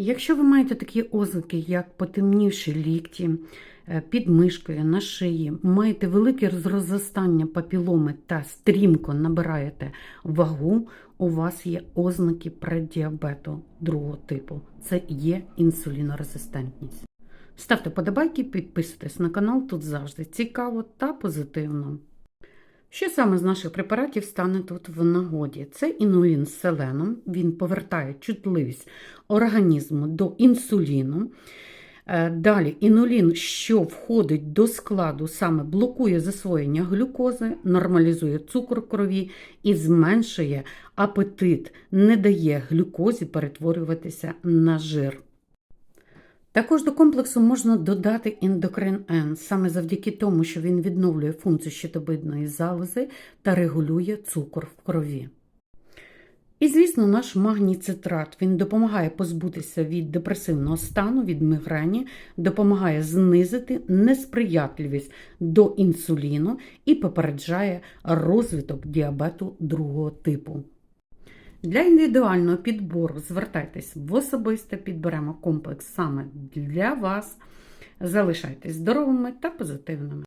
Якщо ви маєте такі ознаки, як потемнівші лікті, е, під мишкою, на шиї, маєте велике розростання папіломи та стрімко набираєте вагу, у вас є ознаки преддіабету другого типу. Це є інсулінорезистентність. Ставте подобайки, підписуйтесь на канал, тут завжди цікаво та позитивно. Що саме з наших препаратів стане тут в нагоді? Це інулін з селеном, він повертає чутливість організму до інсуліну. Е, Далі інулін, що входить до складу, саме блокує засвоєння глюкози, нормалізує цукор крові і зменшує апетит, не дає глюкозі перетворюватися на жир. Також до комплексу можна додати ендокрин Н, саме завдяки тому, що він відновлює функцію щитовидної залози та регулює цукор в крові. І, звісно, наш магній цитрат він допомагає позбутися від депресивного стану, від мігрені, допомагає знизити несприятливість до інсуліну і попереджає розвиток діабету другого типу. Для індивідуального підбору звертайтесь в особисте, підберемо комплекс саме для вас. Залишайтесь здоровими та позитивними.